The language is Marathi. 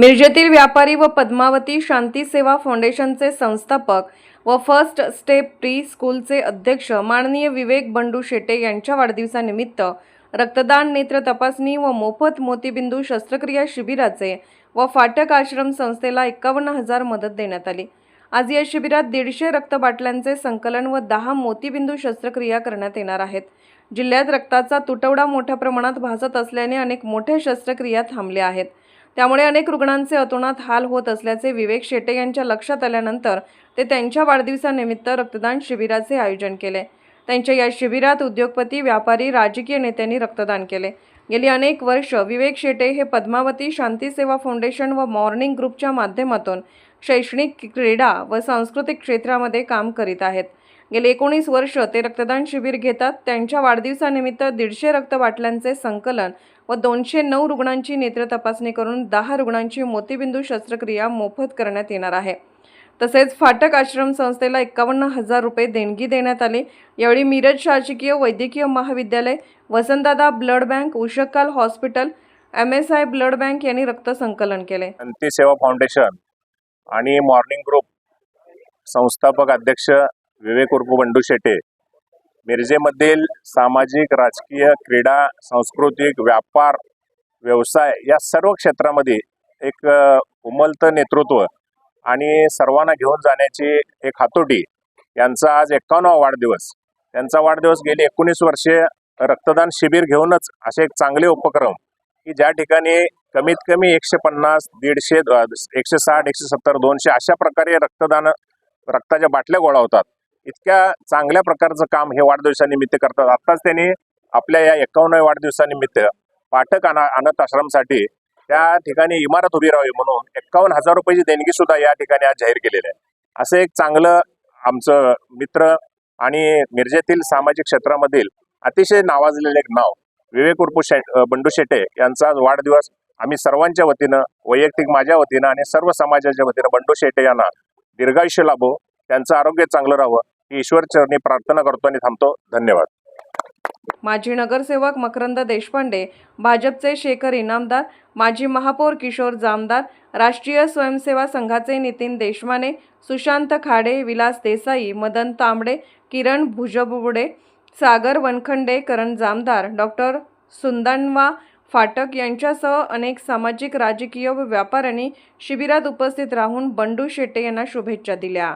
मिरजेतील व्यापारी व पद्मावती शांती सेवा फाउंडेशनचे संस्थापक व फर्स्ट स्टेप प्री स्कूलचे अध्यक्ष माननीय विवेक बंडू शेटे यांच्या वाढदिवसानिमित्त रक्तदान नेत्र तपासणी व मोफत मोतीबिंदू शस्त्रक्रिया शिबिराचे व फाटक आश्रम संस्थेला एकावन्न हजार मदत देण्यात आली. आज या शिबिरात दीडशे रक्तबाटल्यांचे संकलन व दहा मोतीबिंदू शस्त्रक्रिया करण्यात येणार आहेत. जिल्ह्यात रक्ताचा तुटवडा मोठ्या प्रमाणात भासत असल्याने अनेक मोठ्या शस्त्रक्रिया थांबल्या आहेत. त्यामुळे अनेक रुग्णांचे अतोनात हाल होत असल्याचे विवेक शेटे यांच्या लक्षात आल्यानंतर ते त्यांच्या वाढदिवसानिमित्त रक्तदान शिबिराचे आयोजन केले. त्यांच्या या शिबिरात उद्योगपती व्यापारी राजकीय नेत्यांनी रक्तदान केले. गेली अनेक वर्ष विवेक शेटे हे पद्मावती शांती सेवा फाउंडेशन व मॉर्निंग ग्रुपच्या माध्यमातून शैक्षणिक क्रीडा व सांस्कृतिक क्षेत्रामध्ये काम करीत आहेत. गेले एकोणीस वर्ष ते रक्तदान शिबिर घेतात. त्यांच्या वाढदिवसानिमित्त दीडशे रक्तबाटल्यांचे संकलन व दोनशे नऊ रुग्णांची नेत्र तपासणी करून दहा रुग्णांची मोतीबिंदू शस्त्रक्रिया मोफत करण्यात येणार आहे. तसेच फाटक आश्रम संस्थेला एक्कावन्न हजार रुपये देणगी देण्यात आली. यावेळी मिरज शासकीय वैद्यकीय महाविद्यालय Vasantdada blood bank Ushakal hospital M S I blood bank यांनी रक्त संकलन केले. सेवा फाउंडेशन आणि मॉर्निंग ग्रुप संस्थापक अध्यक्ष विवेक उर्फ बंडू शेटे. मिरजेमधील सामाजिक राजकीय क्रीडा सांस्कृतिक व्यापार व्यवसाय या सर्व क्षेत्रामध्ये एक उमलतं नेतृत्व आणि सर्वांना घेऊन जाण्याची एक हातोटी यांचा आज एकावन्नवा वाढदिवस. त्यांचा वाढदिवस गेली एकोणीस वर्षे रक्तदान शिबिर घेऊनच असे एक चांगले उपक्रम की ज्या ठिकाणी कमीत कमी एकशे पन्नास दीडशे एकशे साठ एकशे सत्तर दोनशे अशा प्रकारे रक्तदान रक्ताच्या बाटल्या गोळा होतात. इतक्या चांगल्या प्रकारचं काम हे वाढदिवसानिमित्त करतात. आत्ताच त्यांनी आपल्या या एकावन्न वाढदिवसानिमित्त पाठक अना अनाथ आश्रमसाठी त्या ठिकाणी इमारत उभी राहावी म्हणून एक्कावन्न हजार रुपयाची देणगी सुद्धा या ठिकाणी आज जाहीर केलेली आहे. असं एक चांगलं आमचं मित्र आणि मिरजेतील सामाजिक क्षेत्रामधील अतिशय नावाजलेलं एक नाव विवेक उर्पू शे बंडू शेटे यांचा आज वाढदिवस आम्ही सर्वांच्या वतीनं वैयक्तिक माझ्या वतीनं आणि सर्व समाजाच्या वतीनं बंडू शेटे यांना दीर्घायुष्य लाभो त्यांचं आरोग्य चांगलं राहावं ईश्वर चरणी प्रार्थना करतो आणि थांबतो. धन्यवाद. माजी नगरसेवक मकरंद देशपांडे भाजपचे शेखर इनामदार माजी महापौर किशोर जामदार राष्ट्रीय स्वयंसेवा संघाचे नितीन देशमाने सुशांत खाडे विलास देसाई मदन तांबडे किरण भुजबुडे सागर वनखंडे करण जामदार डॉक्टर सुंदनवा फाटक यांच्यासह अनेक सामाजिक राजकीय व व्यापाऱ्यांनी शिबिरात उपस्थित राहून बंडू शेट्टे यांना शुभेच्छा दिल्या.